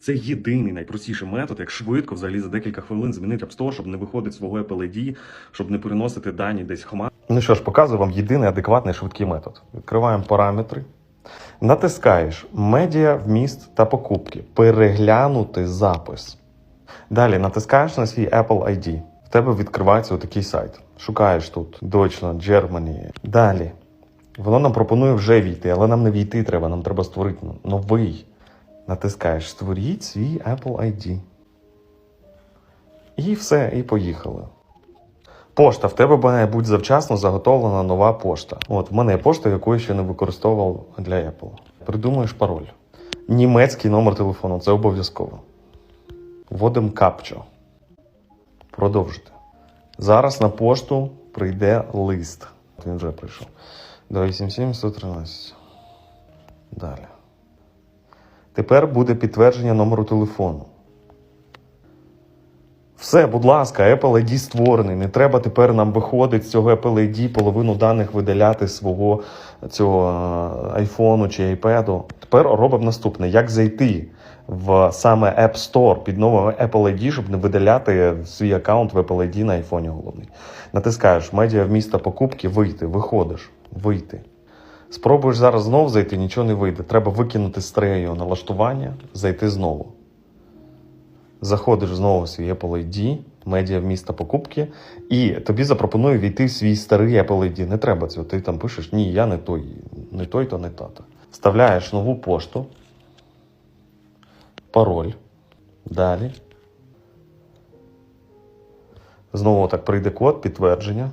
Це єдиний найпростіший метод, як швидко, взагалі за декілька хвилин змінити App Store, щоб не виходити свого Apple ID, щоб не переносити дані десь хмар. Ну що ж, показую вам єдиний адекватний швидкий метод. Відкриваємо параметри, натискаєш медіа, вміст та покупки, переглянути запис. Далі натискаєш на свій Apple ID. В тебе відкривається отакий сайт. Шукаєш тут Deutschland, Germany. Далі. Воно нам пропонує вже війти, але нам не війти треба, нам треба створити новий. Натискаєш Створіть свій Apple ID. І все, і поїхали. Пошта. В тебе має бути завчасно заготовлена нова пошта. От в мене є пошта, яку я ще не використовував для Apple. Придумаєш пароль. Німецький номер телефону це обов'язково. Вводимо капчо. Продовжити. Зараз на пошту прийде лист. Він вже прийшов. 287-113. Далі. Тепер буде підтвердження номеру телефону. Все, будь ласка, Apple ID створений. Не треба тепер нам виходити з цього Apple ID, половину даних видаляти свого цього е, айфону чи iPad. Тепер робимо наступне: як зайти в саме App Store під новим Apple ID, щоб не видаляти свій аккаунт в Apple ID на айфоні головний. Натискаєш медіа вміста покупки, вийти, виходиш, вийти. Спробуєш зараз знову зайти, нічого не вийде. Треба викинути стрею налаштування, зайти знову. Заходиш знову в свій Apple ID, медіа вміста покупки, і тобі запропонує війти в свій старий Apple ID. Не треба цього. Ти там пишеш, ні, я не той, не той, то не тата. Вставляєш нову пошту, пароль. Далі. Знову так прийде код, підтвердження.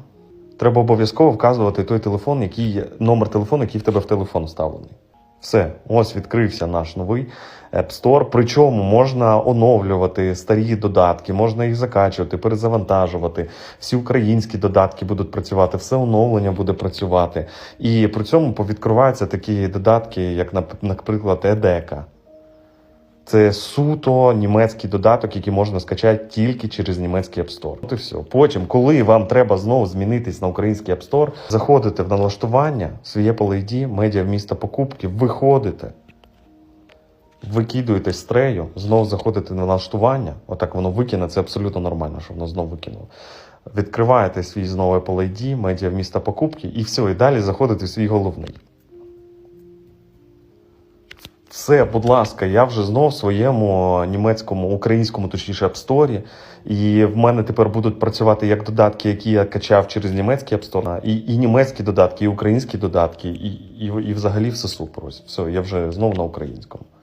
Треба обов'язково вказувати той телефон, який номер телефону, який в тебе в телефон вставлений. Все, ось відкрився наш новий App Store. Причому можна оновлювати старі додатки, можна їх закачувати, перезавантажувати. Всі українські додатки будуть працювати, все оновлення буде працювати. І при цьому повідкриваються такі додатки, як, наприклад, Едека. Це суто німецький додаток, який можна скачати тільки через німецький App Store. От і все. Потім, коли вам треба знову змінитись на український App Store, заходите в налаштування, свій Apple ID, медіа вміста покупки, виходите, викидуєте стрею, знову заходите на налаштування. Отак воно викине, це абсолютно нормально, що воно знову викинуло. Відкриваєте свій знову Apple ID, медіа вміста покупки, і все, і далі заходите в свій головний. Все, будь ласка, я вже знов в своєму німецькому, українському, точніше, App. І в мене тепер будуть працювати як додатки, які я качав через німецький App і, і німецькі додатки, і українські додатки, і, і, і взагалі все супер. Ось все, я вже знов на українському.